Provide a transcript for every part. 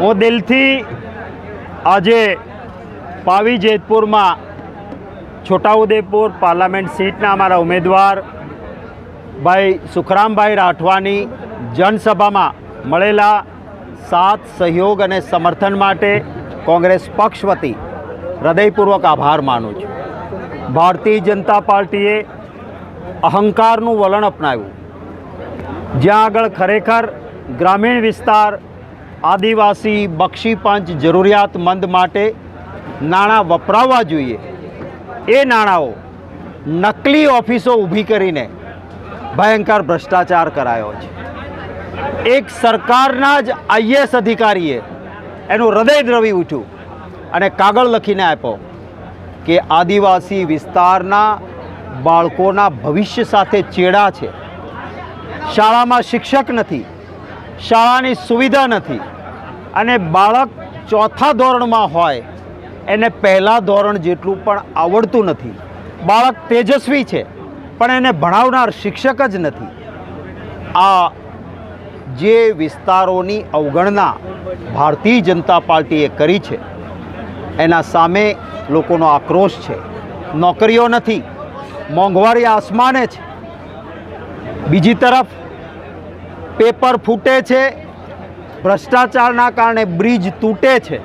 હું દિલથી આજે પાવી જેતપુરમાં છોટાઉદેપુર પાર્લામેન્ટ સીટના અમારા ઉમેદવાર ભાઈ સુખરામભાઈ રાઠવાની જનસભામાં મળેલા સાથ સહયોગ અને સમર્થન માટે કોંગ્રેસ પક્ષ વતી હૃદયપૂર્વક આભાર માનું છું. ભારતીય જનતા પાર્ટીએ અહંકારનું વલણ અપનાવ્યું. જ્યાં આગળ ખરેખર ગ્રામીણ વિસ્તાર આદિવાસી બક્ષી પંચ જરૂરિયાતમંદ માટે નાણાં વપરાવવા જોઈએ. એ નાણાંઓ નકલી ઓફિસો ઊભી કરીને ભયંકર ભ્રષ્ટાચાર કરાયો છે. એક સરકારના જ આઈએસ અધિકારીએ એનું હૃદય દ્રવી ઉઠ્યું અને કાગળ લખીને આપ્યો કે આદિવાસી વિસ્તારના બાળકોના ભવિષ્ય સાથે ચેડા છે. શાળામાં શિક્ષક નથી. શાળાની સુવિધા નથી. અને બાળક ચોથા ધોરણમાં હોય, એને પહેલાં ધોરણ જેટલું પણ આવડતું નથી. બાળક તેજસ્વી છે, પણ એને ભણાવનાર શિક્ષક જ નથી. આ જે વિસ્તારોની અવગણના ભારતીય જનતા પાર્ટીએ કરી છે, એના સામે લોકોનો આક્રોશ છે. નોકરીઓ નથી, મોંઘવારી આસમાને છે. બીજી તરફ પેપર ફૂટે છે. ભ્રષ્ટાચારના કારણે બ્રિજ તૂટે છે.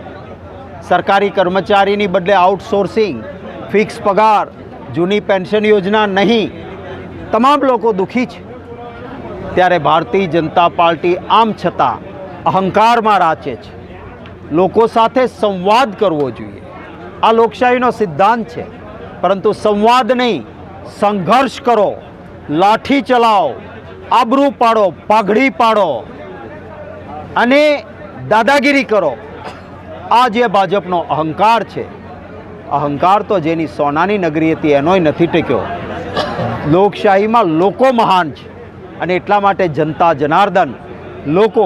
સરકારી કર્મચારીની બદલે આઉટસોર્સિંગ, ફિક્સ પગાર, જૂની પેન્શન યોજના નહીં. તમામ લોકો દુઃખી છે. ત્યારે ભારતીય જનતા પાર્ટી આમ છતાં અહંકારમાં રાચે છે. લોકો સાથે સંવાદ કરવો જોઈએ. આ લોકશાહીનો સિદ્ધાંત છે. પરંતુ સંવાદ નહીં, સંઘર્ષ કરો. લાઠી ચલાવો. આબરૂ પાડો, પાઘડી પાડો અને દાદાગીરી કરો. આ જે ભાજપનો અહંકાર છે, અહંકાર તો જેની સોનાની નગરી હતી એનોય નથી ટેક્યો. લોકશાહીમાં લોકો મહાન છે અને એટલા માટે જનતા જનાર્દન, લોકો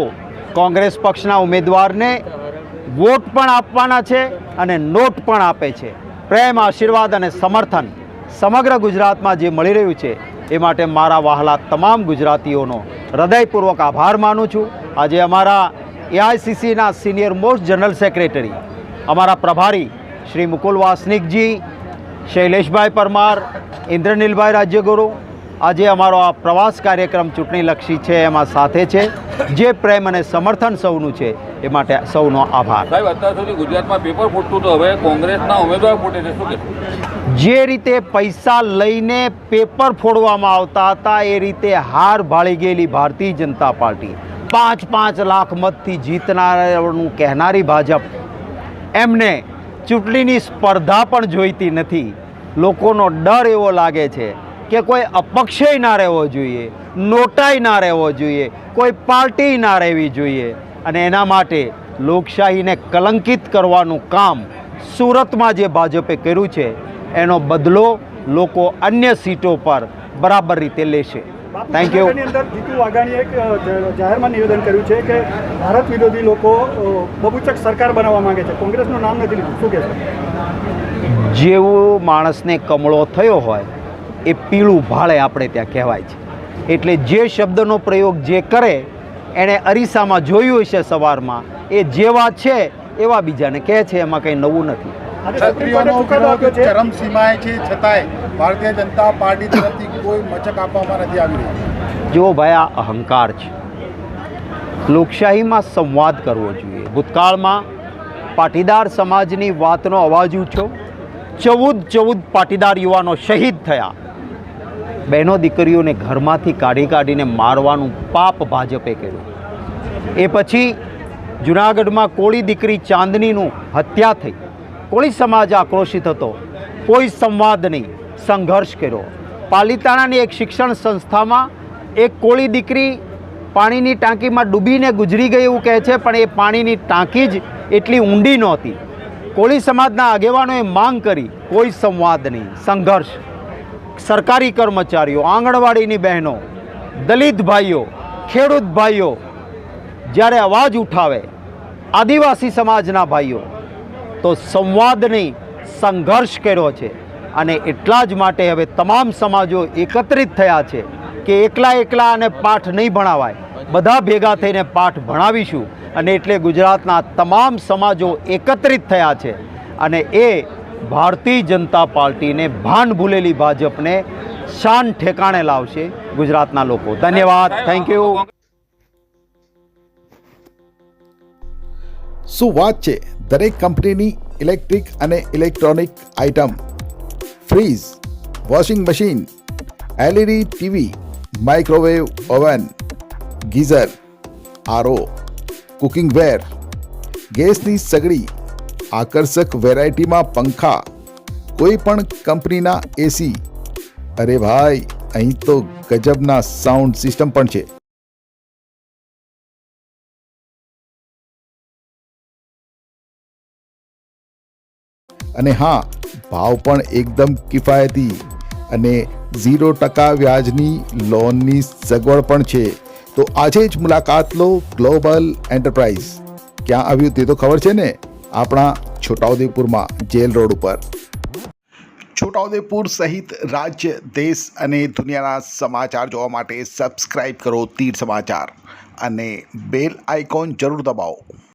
કોંગ્રેસ પક્ષના ઉમેદવારને વોટ પણ આપવાના છે અને નોટ પણ આપે છે. પ્રેમ, આશીર્વાદ અને સમર્થન સમગ્ર ગુજરાતમાં જે મળી રહ્યું છે એ માટે મારા વહાલા તમામ ગુજરાતીઓનો હૃદયપૂર્વક આભાર માનું છું. આજે અમારા એઆઈસીસીના સિનિયર મોસ્ટ જનરલ સેક્રેટરી, અમારા પ્રભારી શ્રી મુકુલ વાસનિકજી શૈલેષભાઈ પરમાર, ઇન્દ્રનીલભાઈ રાજ્યગુરુ, આજે અમારો આ પ્રવાસ કાર્યક્રમ ચૂંટણીલક્ષી છે, એમાં સાથે છે, જે પ્રેમ અને સમર્થન સૌનું છે, એ માટે સૌનો આભાર. સાહેબ, અત્યાર સુધી ગુજરાતમાં પેપર ફૂટતું તો હવે કોંગ્રેસના ઉમેદવાર ફૂટે છે, શું જે રીતે પૈસા લઈને પેપર ફોડવામાં આવતા હતા, એ રીતે હાર ભાળી ગયેલી ભારતીય જનતા પાર્ટી. પાંચ પાંચ લાખ મતથી જીતનારનું કહેનારી ભાજપ. એમને ચૂંટણીની સ્પર્ધા પણ જોઈતી નથી. લોકોનો ડર એવો લાગે છે કે કોઈ અપક્ષય ના રહેવો જોઈએ, નોટાઈ ના રહેવો જોઈએ, કોઈ પાર્ટી ના રહેવી જોઈએ. અને એના માટે લોકશાહીને કલંકિત કરવાનું કામ સુરતમાં જે ભાજપે કર્યું છે એનો બદલો લોકો અન્ય સીટો પર બરાબર રીતે લેશે. થેન્ક યુ અંદર જીતુ વાઘાણીએ એક જાહેરમાં નિવેદન કર્યું છે કે ભારત વિરોધી લોકો બબુચક સરકાર બનાવવા માંગે છે. કોંગ્રેસનું નામ નથી લીધું. શું કહેશો? જેવું માણસને કમળો થયો હોય એ પીળું ભાળે આપણે ત્યાં કહેવાય છે. એટલે જે શબ્દનો પ્રયોગ જે કરે એણે અરીસામાં જોયું હશે સવારમાં એ જેવા છે એવા બીજાને કહે છે એમાં કંઈ નવું નથી. ક્ષત્રિયોનો વિરોધ છે. ચરમસીમાએ છે છતાંય ભારતીય જનતા પાર્ટી તરફથી કોઈ મચક આપવામાં નથી આવી રહી. જો ભાઈ આ અહંકાર છે. લોકશાહીમાં સંવાદ કરવો જોઈએ. ભૂતકાળમાં પાટીદાર સમાજની વાતનો અવાજ ઉઠ્યો ચૌદ ચૌદ પાટીદાર યુવાનો શહીદ થયા. બહેનો દીકરીઓને ઘરમાંથી કાઢી કાઢીને મારવાનું પાપ ભાજપે કર્યું. એ પછી જુનાગઢમાં કોળી દીકરી ચાંદનીનું હત્યા થઈ. કોળી સમાજ આક્રોશિત હતો. કોઈ સંવાદ નહીં. સંઘર્ષ કર્યો. પાલિતાણાની એક શિક્ષણ સંસ્થામાં એક કોળી દીકરી પાણીની ટાંકીમાં ડૂબીને ગુજરી ગઈ એવું કહે છે, પણ એ પાણીની ટાંકી જ એટલી ઊંડી નહોતી. કોળી સમાજના આગેવાનોએ માંગ કરી. કોઈ સંવાદ નહીં. સંઘર્ષ. સરકારી કર્મચારીઓ, આંગણવાડીની બહેનો દલિત ભાઈઓ ખેડૂત ભાઈઓ જ્યારે અવાજ ઉઠાવે, આદિવાસી સમાજના ભાઈઓ તો સંવાદ નહીં સંઘર્ષ કર્યો છે. અને એટલા જ માટે હવે તમામ સમાજો એકત્રિત થયા છે કે એકલા એકલા અને પાઠ નહીં ભણાવાય. બધા ભેગા થઈને પાઠ ભણાવીશું. અને એટલે ગુજરાતના તમામ સમાજો એકત્રિત થયા છે. અને એ ભારતીય જનતા પાર્ટીને ભાન ભૂલેલી ભાજપને શાન ઠેકાણે લાવશે ગુજરાતના લોકો. ધન્યવાદ. થેન્ક યુ શું વાત છે? દરેક કંપનીની ઇલેક્ટ્રિક અને electronic item. Fridge washing machine, LED TV, microwave oven, geyser RO cooking ware, ગેસની સગડી, આકર્ષક વેરાયટીમાં પંખા, કોઈ પણ કંપનીના એસી. અરે ભાઈ, અહીં તો ગજબના સાઉન્ડ સિસ્ટમ પણ છે. અને હા, ભાવ પણ એકદમ કિફાયતી અને ઝીરો ટકા વ્યાજની લોનની સગવડ પણ છે. તો આજે જ મુલાકાત લો ગ્લોબલ એન્ટરપ્રાઇઝ. ક્યાં આવ્યું તે તો ખબર છે ને? આપણા છોટાઉદેપુરમાં, જેલ રોડ ઉપર. છોટાઉદેપુર સહિત રાજ્ય, દેશ અને દુનિયાના સમાચાર જોવા માટે સબસ્ક્રાઇબ કરો તીર સમાચાર અને બેલ આઇકોન જરૂર દબાવો.